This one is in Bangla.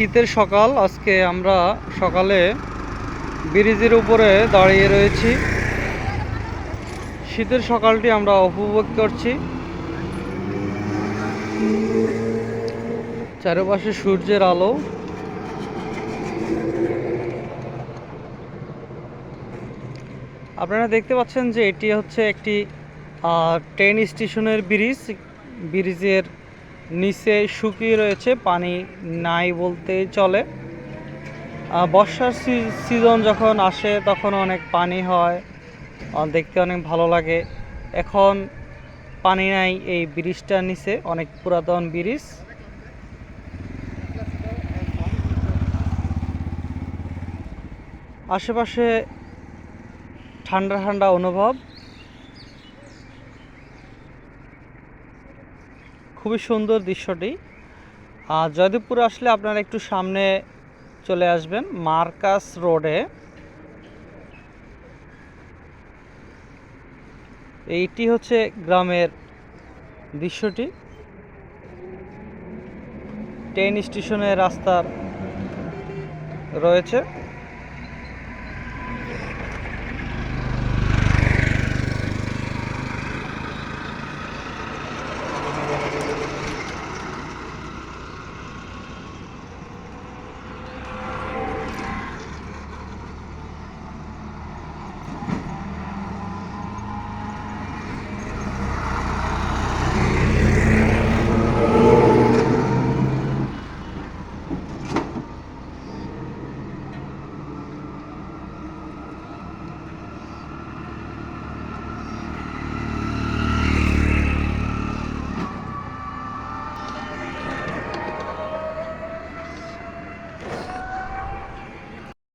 শীতের সকাল। আজকে আমরা সকালে ব্রিজের উপরে দাঁড়িয়ে রয়েছি। শীতের সকালটি আমরা উপভোগ করছি। চারপাশে সূর্যের আলো। আপনারা দেখতে পাচ্ছেন যে এটি হচ্ছে একটি ট্রেন স্টেশনের ব্রিজ। ব্রিজের নিচে শুকিয়ে রয়েছে, পানি নাই বলতেই চলে। বর্ষার সিজন যখন আসে তখন অনেক পানি হয় দেখতে অনেক ভালো লাগে। এখন পানি নাই এই ব্রিজটার নিচে, অনেক পুরাতন ব্রিজ। আশেপাশে ঠান্ডা ঠান্ডা অনুভব। খুবই সুন্দর দৃশ্যটি। আর জয়দেবপুর আসলে আপনারা একটু সামনে চলে আসবেন মার্কাস রোডে। এইটি হচ্ছে গ্রামের দৃশ্যটি। ট্রেন স্টেশনের রাস্তার রয়েছে।